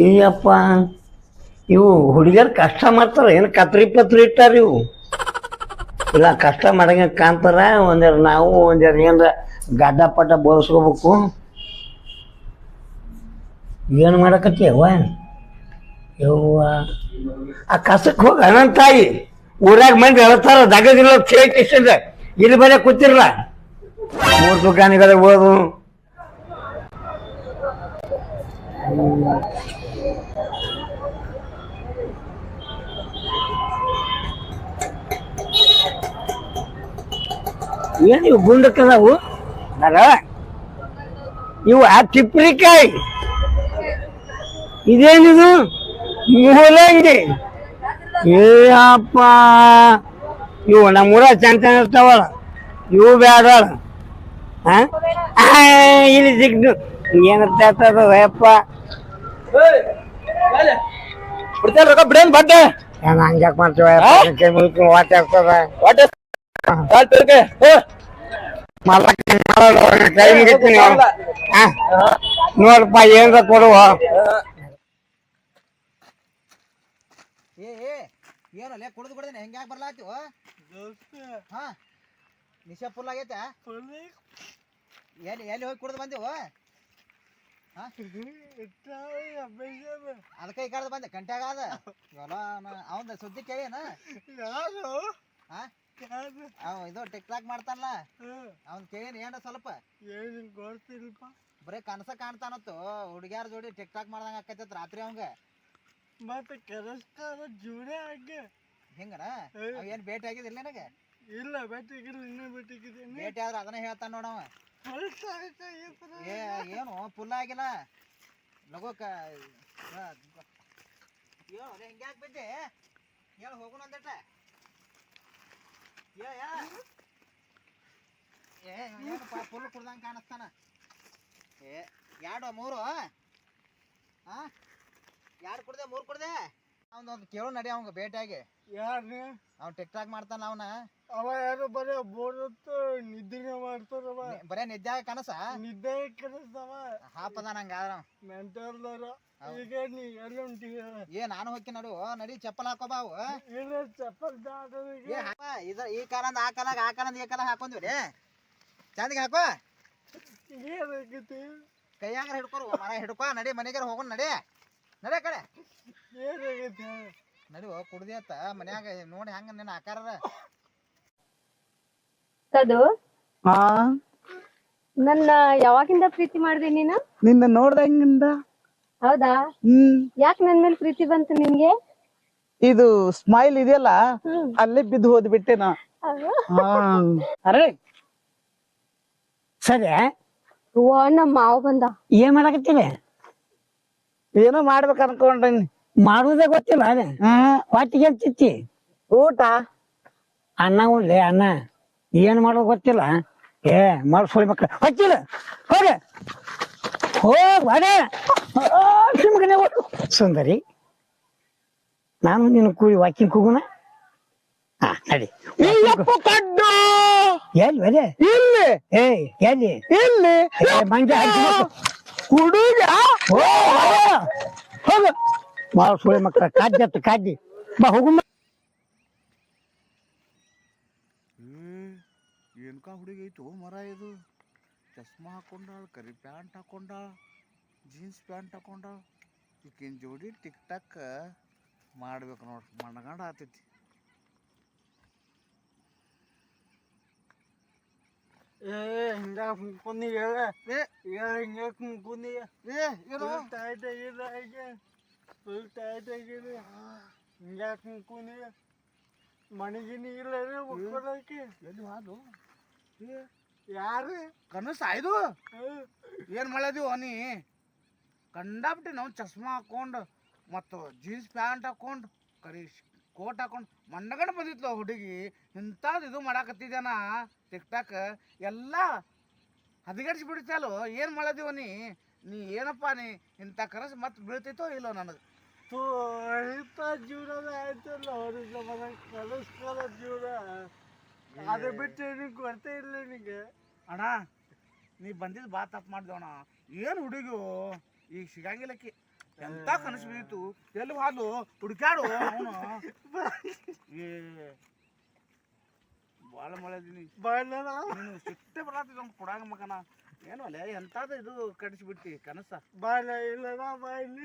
ಏಯಪ್ಪ, ಇವು ಹುಡುಗಿಯರು ಕಷ್ಟ ಮಾಡ್ತಾರ, ಏನು ಕತ್ರಿ ಪತ್ರಿ ಇಟ್ಟಾರ ಇವು? ಇಲ್ಲ, ಕಷ್ಟ ಮಾಡಂಗ ಕಾಣ್ತಾರ ಒಂದೆರಡು ನಾವು ಒಂದೆರಡು ಏನಾರ ಗಡ್ಡ ಪಟ್ಟ ಬೋಳ್ಸ್ಕೋಬೇಕು. ಏನು ಮಾಡಕತ್ತೀವ ಯವ್ವ, ಆ ಕಸಕ್ಕೆ ಹೋಗಿ ಅಣ್ಣನ ತಾಯಿ, ಊರಾಗ ಮಂದಿ ಹೇಳ್ತಾರ ದಗದಿಲ್ಲ ಕೇಳಿಸಿದ ಇಲ್ಲಿ ಬರೀ ಕೂತಿರಲ್ಲ ಮೂರು ದುಕಾನಿಗಳ ಓದು. ಏನು ಇವು ಗುಂಡಕ್ಕದಾವು ಅಲ್ಲ ಇವು ಆ ತಿಪ್ರಿಕಾಯಿ ಇದೇನಿದು? ಮೂಲಂಗಿ. ಏಯಪ್ಪ ಇವು ನಮ್ಮೂರ ಚಂದ ಚಂದ ಇರ್ತಾವಲ್ಲ. ಇವು ಬೇಡ ಹಾಂ ಇಲ್ಲಿ ಸಿಕ್ತು ಏನಿರ್ತದ ಯಪ್ಪ ಬಿಡ್ತೇನೆ ರೊಕ್ಕ? ಬಿಡೇನ್ ಬಡ್ಡೆ ಏನ್ ಹಂಗ್ಯಾಕ್ ಮಾಡ್ತೀವ ಕೈ ಮುಲ್ಕು ವಾಟೆ ಆಗ್ತದ ಕಾಲ್ ಮಲ್ಲಕ್ಕ ಕೈ ಮುಗಿತೀನಿ ಹಾಂ ನೋಡಪ್ಪ ಏನ್ರ ಕೊಡುವ. ಏ ಏ ಏನಲ್ಲ ಕುಡ್ದು ಕುಡ್ದೇನೆ ಹೆಂಗ್ ಯಾಕೆ ಬರ್ಲಾತಿವ ಹಾ. ನಿಶಾ ಫುಲ್ ಆಗೈತೆ ಎಲ್ಲಿ ಎಲ್ಲಿ ಹೋಗಿ ಕುಡ್ದು ಬಂದೆವು? ಅದಕ್ಕೆ ಈ ಕಡೆ ಬಂದೆ ಕಂಟ್ಯಾಗ ಅದ ಅವಂದ ಸುದ್ದಿ ಕೇಳೇನ ಹಾ ಅವ ಇದು ಟಿಕ್ ಟಾಕ್ ಮಾಡ್ತಾನಲ್ಲ ಅವ್ನ್ ಕೇಳಿನ ಏನ ಸ್ವಲ್ಪ? ಬರೀ ಕನಸ ಕಾಣ್ತಾನತ್ತು ಹುಡುಗ್ಯಾರ ಜೋಡಿ ಟಿಕ್ ಟಾಕ್ ಮಾಡ್ದಂಗ ಆಕೈತತ್ ರಾತ್ರಿ ಅವಂಗ. ಮತ್ತೆ ಕೆಲಸ ಜೋಡಿ ಹಾಗೆ. ಹಿಂಗನ? ಏನ್ ಭೇಟಿ ಆಗಿದಿಲ್ಲ ನನಗೆ? ಇಲ್ಲ ಬೆಟ್ಟಿಗಿಲ್ಲ ಇನ್ನೂ ಭೇಟಿ ಆದ್ರೆ ಅದನ್ನ ಹೇಳ್ತಾನ ನೋಡವ ಏ ಏನು ಫುಲ್ ಆಗಿಲ್ಲ. ಲಗು ಕ ಏನು ಹಿಂಗ್ಯಾಕ್ ಬಿದ್ದೆ? ಹೇಳು ಹೋಗೋಣ ಅಂದಟ ಏ ಯಾ. ಏ ಏನಪ್ಪ ಫುಲ್ ಕುಡ್ದಂಗ ಕಾಣಿಸ್ತಾನ? ಏ ಎರಡು ಮೂರು? ಹಾ ಎರಡು ಕುಡ್ದೆ ಮೂರು ಕುಡ್ದೆ? ಅವ್ನೊಂದು ಕೇಳು ನಡಿ ಅವಂಗ ಭೇಟಿಯಾಗಿ. ಯಾರು ಅವ್ನು ಟಿಕ್ ಟಾಕ್ ಮಾಡ್ತಾನ ಅವನ. ಅವ ಯಾರು ಬರೀ ಬೋರತ್ತು ನಿದ್ದೆ ಮಾಡ್ತಾರವ ಬರೇ ನಿದ್ದೆ ಕನಸ? ನಿದ್ದೆ ಕನಸವ ಹಾಪದ ನಂಗೆ ಆದ್ರ. ಮೆಂಟಲ್ದವ್ರ ಹೌದು. ಈಗ ನೀ ಎಲ್ಲ ಏ ನಾನು ಹೋಗಿ ನಡು. ನಡಿ ಚಪ್ಪಲ್ ಹಾಕೋ ಬಾವು ಇಲ್ಲ ಚಪ್ಪಲ್ ಏ ಇದ ಈ ಕಾಲಂದ ಆ ಕಾಲಾಗ ಆ ಕಾಲಂದ ಈ ಕಾಲ ಹಾಕೊಂದ್ವಿ ಚಂದಿಗೆ ಹಾಕೋ. ಏನಾಗೈತಿ? ಕೈಯಾಗ ಹಿಡ್ಕೊರು ಮರ ಹಿಡ್ಕೊ ನಡಿ ಮನೆಗಾರ ಹೋಗೋಣ ನಡಿ. ನಡಿ ಆ ಕಡೆ. ನಡುವ ನಡಿ ಕುಡ್ದಿ ಅತ್ತ ಮನ್ಯಾಗ ನೋಡಿ ಹಂಗ ನಿನ್ನ ಆಕಾರದ. ಅದು ಹಾ ನನ್ನ ಯಾವಾಗಿಂದ ಪ್ರೀತಿ ಮಾಡ್ದೆ ನೀನು? ನಿನ್ನ ನೋಡ್ದಂಗಿಂದ ಹೌದಾ? ಹ್ಮ್. ಯಾಕೆ ನನ್ ಮೇಲೆ ಪ್ರೀತಿ ಬಂತು ನಿನ್ಗೆ? ಇದು ಸ್ಮೈಲ್ ಇದೆಯಲ್ಲ ಅಲ್ಲಿ ಬಿದ್ದು ಹೋದ್. ಬಿಟ್ಟೆ ನಾ ಅರೆ ಸರಿ ನಮ್ಮ ಮಾವ ಬಂದ. ಏನ್ ಮಾಡಕತ್ತೀರಿ ಏನೋ ಮಾಡ್ಬೇಕು ಅನ್ಕೊಂಡ್ರಿ ಮಾಡುವುದೇ ಗೊತ್ತಿಲ್ಲ ಅದೇ. ಹೊಟ್ಟಿಗೆ ಚಿಚ್ಚಿ ಊಟ? ಅನ್ನ ಉಂಡೆ ಅನ್ನ. ಏನ್ ಮಾಡೋದು ಗೊತ್ತಿಲ್ಲ. ಏ ಮಾಡ್ಸೋಳಿ ಮಕ್ಳು. ಹಚ್ಚಿಲ್ಲ ಹೋಗ. ಹೋಗ್ ಮಗನೇ ಸುಂದರಿ. ನಾನು ನಿನ್ನ ಕೂಡಿ ವಾಕಿಂಗ್ ಕೂಗುನ? ಹಾ ನಡಿ. ಕಡ್ಡು? ಎಲ್ಲಿ ಬರೇ ಇಲ್ಲಿ? ಏ ಎಲ್ಲಿ? ಇಲ್ಲಿ? ಮಂಜ ಹುಡುಗ? ಹೋಗ. ಸುಳಿ ಮಕ್ಕಳ ಕಾಜ್ಜತ್ತ ಕಾಜ್ಜಿ ಬಾ ಹೋಗು ಏನ್ಕ ಹುಡುಗಿ ಐತು ಮರ ಇದು? ಚಸ್ಮಾ ಹಾಕೊಂಡಾಳ, ಕರಿ ಪ್ಯಾಂಟ್ ಹಾಕೊಂಡಾಳ, ಜೀನ್ಸ್ ಪ್ಯಾಂಟ್ ಹಾಕೊಂಡಾಳ. ಈಕಿನ ಜೋಡಿ ಟಿಕ್ ಟಾಕ್ ಮಾಡ್ಬೇಕು ನೋಡ್ರಿ ಮಣ್ಣಗಂಡ ಆತೈತಿ. ಏ ಹಿಂಗ ಕುಂದಿ ಹೇಳ. ಏ ಹೇಳ ಹಿಂಗ ಕುಂದಿ ಏ ಏನು ಟೈಟ್ ಆಗಿದೆ ಹಾಗೆ. ಫುಲ್ ಟೈಟ್ ಆಗಿದೆ ಹಿಂಗ ಕುಂದಿ ಮನೆಗಿನಿ ಇಲ್ಲ ಒಕ್ಕೊಳಕ್ಕೆ ಎಲ್ಲಿ ಹಾದು ಯಾರು? ಕನಸು ಆಯ್ದು? ಏನು ಮಾಡದೀವ ನೀ? ಕಂಡಾಬಿಟ್ಟು ನಾವು ಚಸ್ಮಾ ಹಾಕೊಂಡು ಮತ್ತು ಜೀನ್ಸ್ ಪ್ಯಾಂಟ್ ಹಾಕೊಂಡು ಕರಿ ಕೋಟ್ ಹಾಕೊಂಡು ಮಣ್ಣಗಂಡು ಬಂದಿತ್ತು ಹುಡುಗಿ ಇಂಥದ್ದು ಇದು ಮಾಡಾಕತ್ತಿದ್ದಾನ ಟಿಕ್ ಟಾಕ್ ಎಲ್ಲ ಹದಗಡಿಸಿ ಬಿಡ್ತಲ್ಲ ಏನು ಮಾಡಿದೀವ ನೀ? ನೀ ಏನಪ್ಪ ನೀ ಇಂಥ ಕನಸು ಮತ್ತೆ ಬೀಳ್ತೈತೋ ಇಲ್ಲೋ ನನಗೆ? ತೋ ಇಂಥ ಜೀವನ ಆಯ್ತಲ್ಲ ಅವ್ರಿಗೆ ಮನ ಕಲಿಸ್ಕೊಳ ಜೀವನ. ಅದು ಬಿಟ್ಟು ನಿಂಗೆ ಗೊತ್ತೇ ಇಲ್ಲ ನಿನಗೆ ಅಣ್ಣ ನೀ ಬಂದಿದ್ದು ಬಾ ತಪ್ಪು ಮಾಡ್ದೇವಣ್ಣ. ಏನು ಹುಡುಗಿ ಈಗ ಸಿಗಂಗಿಲ್ಲಕ್ಕಿ ಎಂತ ಕನಸು ಬಿದ್ದಿತ್ತು ಎಲ್ಲಿ ಹಾಲು ಹುಡುಕ್ಯಾಡು ಅವನು ಏ ಭಾಳ ಮಳೆದೀನಿ ಬಾಯ್ಲನ ನೀನು ಸಿಟ್ಟೆ ಬರತ್ತಿದ್ದ ಕೊಡಾಗ ಮಗನ ಏನು ಅಲ್ಲೇ ಎಂತಾದ ಇದು ಕಡಿಸ್ಬಿಟ್ಟಿ ಕನಸ ಬಾಯ್ಲ ಇಲ್ಲನ ಬಾಯ್ಲಿ